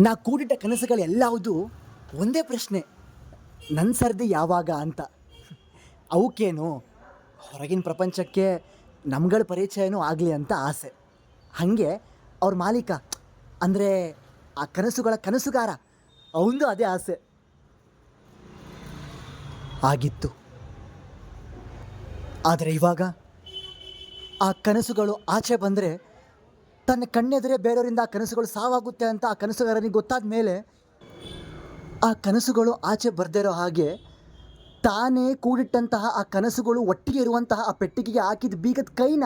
ನಾ ಕೂಡಿಟ್ಟ ಕನಸುಗಳೆಲ್ಲವುದು ಒಂದೇ ಪ್ರಶ್ನೆ. ನನ್ನ ಸರ್ದಿ ಯಾವಾಗ ಅಂತ. ಅವಕ್ಕೇನು? ಹೊರಗಿನ ಪ್ರಪಂಚಕ್ಕೆ ನಮ್ಗಳ ಪರಿಚಯನೂ ಆಗಲಿ ಅಂತ ಆಸೆ. ಹಾಗೆ ಅವ್ರ ಮಾಲೀಕ, ಅಂದರೆ ಆ ಕನಸುಗಳ ಕನಸುಗಾರ ಅವನದು ಅದೇ ಆಸೆ. ಆಗಿತ್ತು. ಆದರೆ ಇವಾಗ ಆ ಕನಸುಗಳು ಆಚೆ ಬಂದರೆ ತನ್ನ ಕಣ್ಣೆದುರೇ ಬೇರೆಯವರಿಂದ ಆ ಕನಸುಗಳು ಸಾವಾಗುತ್ತೆ ಅಂತ ಆ ಕನಸುಗಾರನಿಗೆ ಗೊತ್ತಾದ ಮೇಲೆ ಆ ಕನಸುಗಳು ಆಚೆ ಬರ್ದಿರೋ ಹಾಗೆ ತಾನೇ ಕೂಡಿಟ್ಟಂತಹ ಆ ಕನಸುಗಳು ಒಟ್ಟಿಗೆ ಇರುವಂತಹ ಆ ಪೆಟ್ಟಿಗೆಗೆ ಹಾಕಿದ ಬೀಗದ ಕೈನ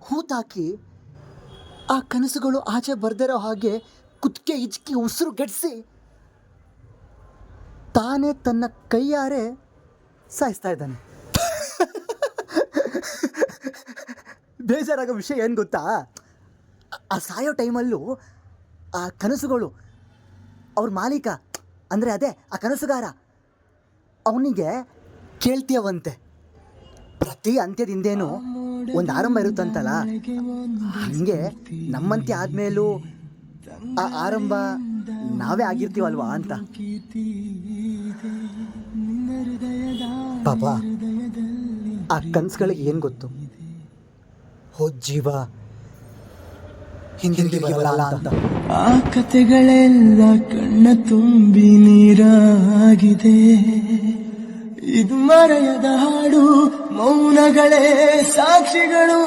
ಹೂತಾಕಿ ಆ ಕನಸುಗಳು ಆಚೆ ಬರ್ದಿರೋ ಹಾಗೆ ಕುತ್ಕೆ ಇಜ್ಕಿ ಉಸಿರು ಗಡಿಸಿ ತಾನೇ ತನ್ನ ಕೈಯಾರೆ ಸಾಯಿಸ್ತಾ ಇದ್ದಾನೆ. ಬೇಜಾರಾಗೋ ವಿಷಯ ಏನು ಗೊತ್ತಾ? ಆ- ಸಾಯೋ ಟೈಮಲ್ಲೂ ಆ ಕನಸುಗಳು, ಅವ್ರ ಮಾಲೀಕ, ಅಂದರೆ ಅದೇ, ಆ ಕನಸುಗಾರ, ಅವನಿಗೆ ಕೇಳ್ತೀಯವಂತೆ. ಪ್ರತಿ ಅಂತ್ಯದಿಂದೇನು ಒಂದು ಆರಂಭ ಇರುತ್ತಂತಲ್ಲ, ಹಂಗೆ ನಮ್ಮಂತೆ ಆದಮೇಲೂ ಆ ಆರಂಭ ನಾವೇ ಆಗಿರ್ತೀವಲ್ವಾ ಅಂತ. ಪಾಪ, ಆ ಕನಸುಗಳಿಗೆ ಏನು ಗೊತ್ತು? ಹೋ ಜೀವ ಹಿಂದಿರುಗಿ ಬರಲ್ಲ ಅಂತ ಆ ಕತೆಗಳೆಲ್ಲ ಕಣ್ಣ ತುಂಬಿ ನೀರಾಗಿದೆ. ಇದು ಮರೆಯದ ಹಾಡು ಮೌನಗಳೇ ಸಾಕ್ಷಿಗಳು.